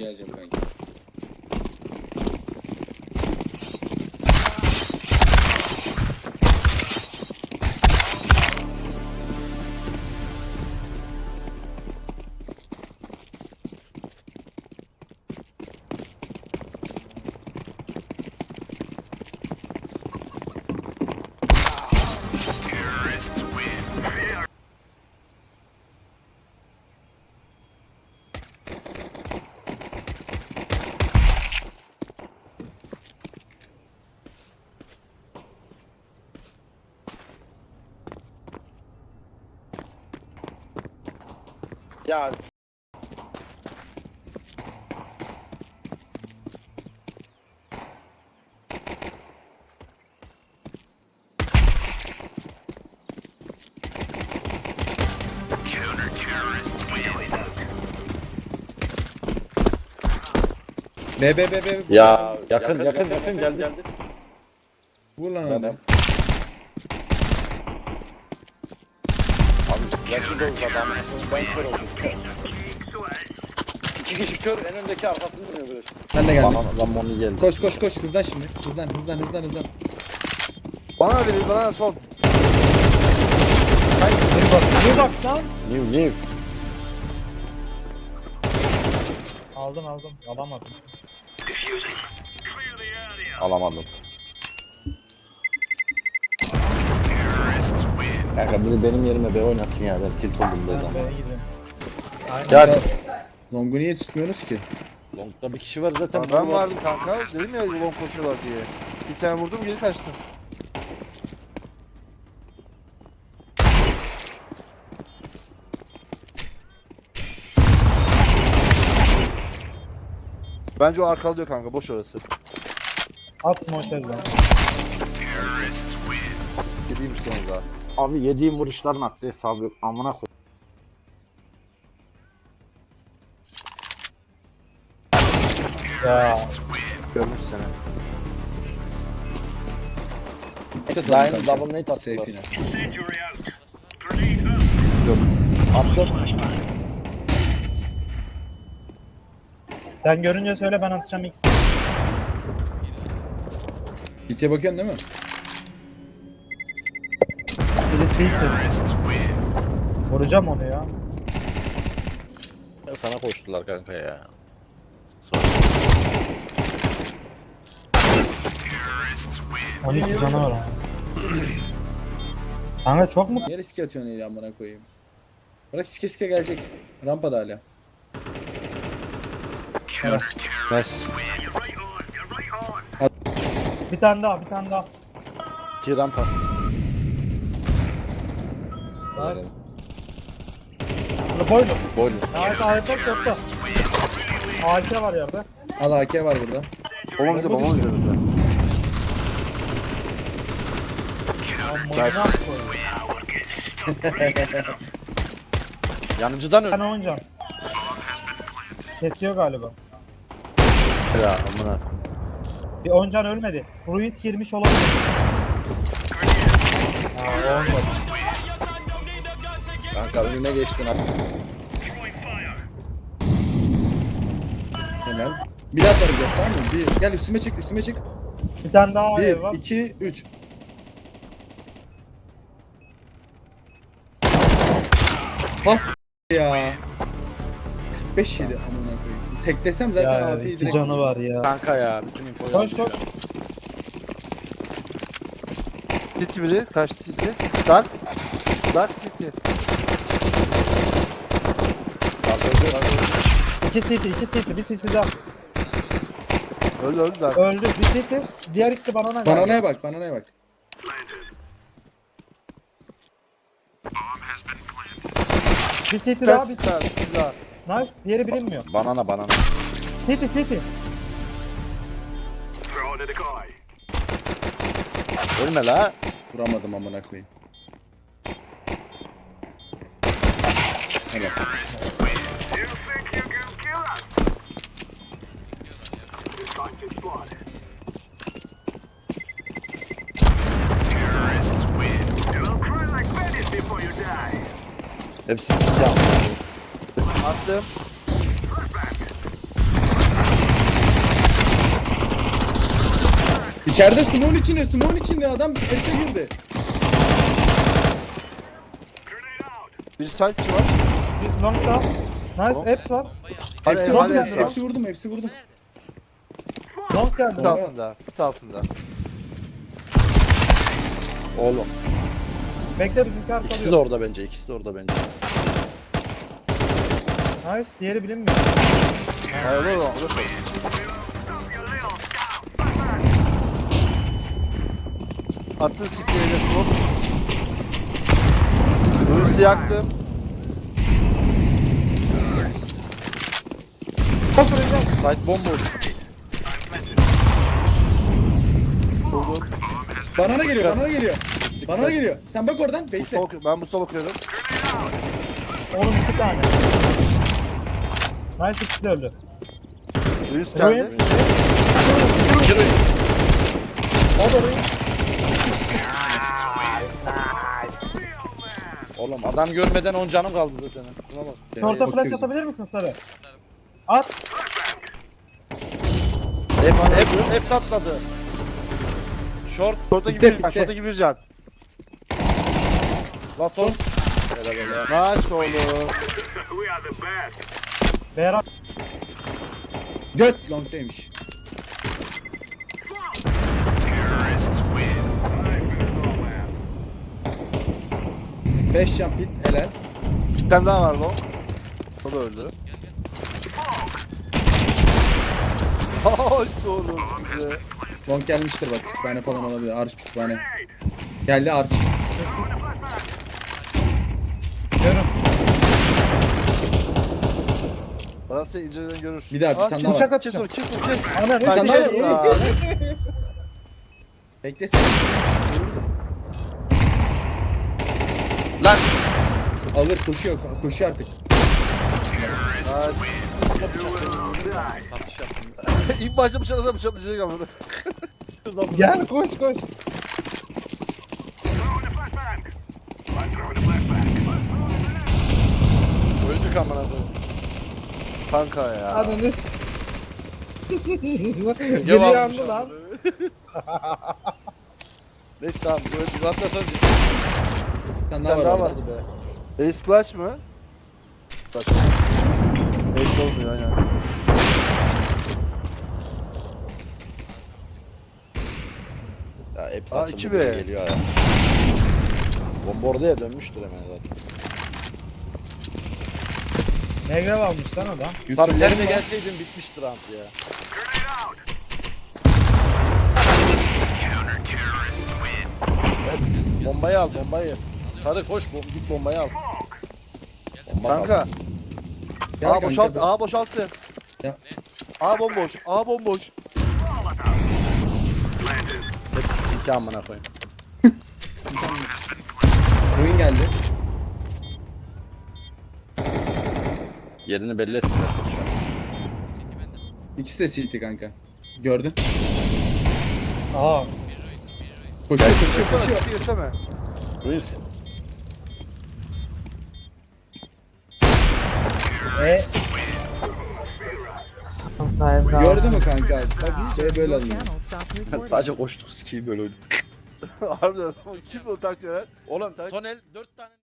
गया चल रही Ya s- B B B B. ya yakın yakın yakın geldi geldi. Vur lan adam. Abi yaşı doğru adam. Ben kör oldum. İki kişi kör en öndeki arkasını duruyor böyle. Ben de geldim. Bana lan Moni geldi. Koş koş koş hızlan şimdi. Hızlan hızlan hızlan hızlan. Bana verin bana sol. Bir bak lan. New new. Aldım aldım. Alamadım. Alamadım. Kanka biri benim yerime B oynasın ya ben tilt oldum. B'ye gidiyorum. Aynen. Ya Long'u niye tutmuyorsunuz ki? longda bir kişi var zaten. Ben vardım kanka. Dedim ya yolon koşuyorlar diye. Bir tane vurdum geri kaçtım. Bence o arkalıyor kanka boş orası. At smoke lan. Dediğim işte onu daha. Abi yediğim vuruşların attı hesabı yok. Amına koy. Ya. Görmüş seni. Yeni double Safe attılar. yine. Yok. Attım. Sen görünce söyle ben atacağım X. Git'e bakıyorsun değil mi? Vuracağım onu ya. Ya Sana koştular kanka ya. Sonra 12 canı var ha. Kanka çok mu? Niye riske atıyorsun öyle amına koyayım? Bırak sike sike gelecek. Rampada hala. Nice. Bir tane daha bir tane daha. iki rampa. Var. Boylu. Boylu. Harika harika çokta. AK var yerde. Al AK var burada. Bomba bize bomba bize bize. Koyayım. Yanıcıdan öl. tane oynayacağım. Kesiyor galiba. Ya amına. Bir oncan ölmedi. Ruins girmiş olabilir. Aa, olmadı. Kanka önüne geçtin at. Helal. Bir daha tarayacağız tamam mı? Bir. Gel üstüme çık üstüme çık. Bir tane daha var. Bir, iki, üç. Bas ya. 45 yedi amına koyayım. Teklesem zaten Ya abi iki canı var ya. Kanka ya bütün infoyu Koş koş. ya. City biri. Kaçtı City. Dark. Dark City. İki city, iki city, bir city daha. Öldü öldü Dark. Öldü, bir city. Diğer ikisi banana galiba. Bananaya bak bananaya bak. Bir city daha, bir City daha. Nice. Diğeri bilinmiyor. Banana banana. City, city. Ölme la. Vuramadım amına koyayım. Helal. Hepsi silah. Attım. İçeride smoke'un içinde, smoke'un içinde adam ese girdi. Bir site var. Bir long down. Nice. Hepsi var. Hadi Hepsi eyvallah vurdum, ya. hepsi vurdum, hepsi vurdum. Long geldi. Fıt altında. Fıt altında. Oğlum. Bekle bizimki arkalıyor. İkisi de orada bence. ikisi de orada bence. Nice. Diğeri bilinmiyor. Hayır oğlum. orası. Attım de smoke. Hulusi yaktım. Site bomboş. Vurdum. Banana geliyor, banana geliyor. Banana geliyor. Sen bak oradan, bekle. Sol- Ben bu sol bakıyorum. Oğlum iki tane. Nice ikisi de öldü. Ruin. geldi. Kırın. O da ruin. Oğlum adam görmeden 10 canım kaldı zaten. Şuna bak. Short'a flash bakıyoruz. atabilir misin sarı? At. Hepsi, hepsi, hepsi atladı. Short. Şorta gibi Bitti, şorta gibi bir can. La son. Nice oğlum. Berat. Göt long'daymış. Beş jump hit, helal. Bir tane daha var long. O da öldü. Nice oğlum size. Long gelmiştir bak, kütüphane falan olabilir. Arch kütüphane. Geldi Arch. Görün. Adam seni inceleden görür. Bir daha, bir tane kes, daha var. Bıçak Kes atacağım. onu kes onu kes. Ana Bir tane ne daha var. Oğlum. Beklesin. Lan. Alır, koşuyor, koşuyor artık. Satış yaptım. İlk başta bıçaklasam bıçaklayacak ama. Gel koş koş. Öldük amına koyayım. Kanka ya. Ananız. Biri almış yandı lan. Neyse tamam. Böyle zaten son Bir tane Bir daha tane var daha orada. vardı be. Ace Clash mı? Bak. Ace olmuyor aynen. Ya hepsi Aa, açıldı iki bile be. geliyor ya. Bomba oraya dönmüştür hemen zaten. Negre almış lan adam. Sarı sen de gelseydin bitmiştir round ya. Evet, Bombayı al bombayı. Sarı koş bom git bombayı al. Bomba Kanka. kaldı. Gel A kanka, boşalt, dur. A boşalttı. Ya. A bomboş, A bomboş. Siki amına koyayım. Ruin geldi. Yerini belli ettiler şu an. İkisi de CT kanka. Gördün. Aa. Koşuyor, koşuyor, koşuyor. görsene. Ruiz. E. Sahip Gördün mü kanka? Bak şey böyle alınıyor. Sadece koştuk skill böyle oydu. Harbiden. Kim o taktiği lan? Oğlum son el 4 tane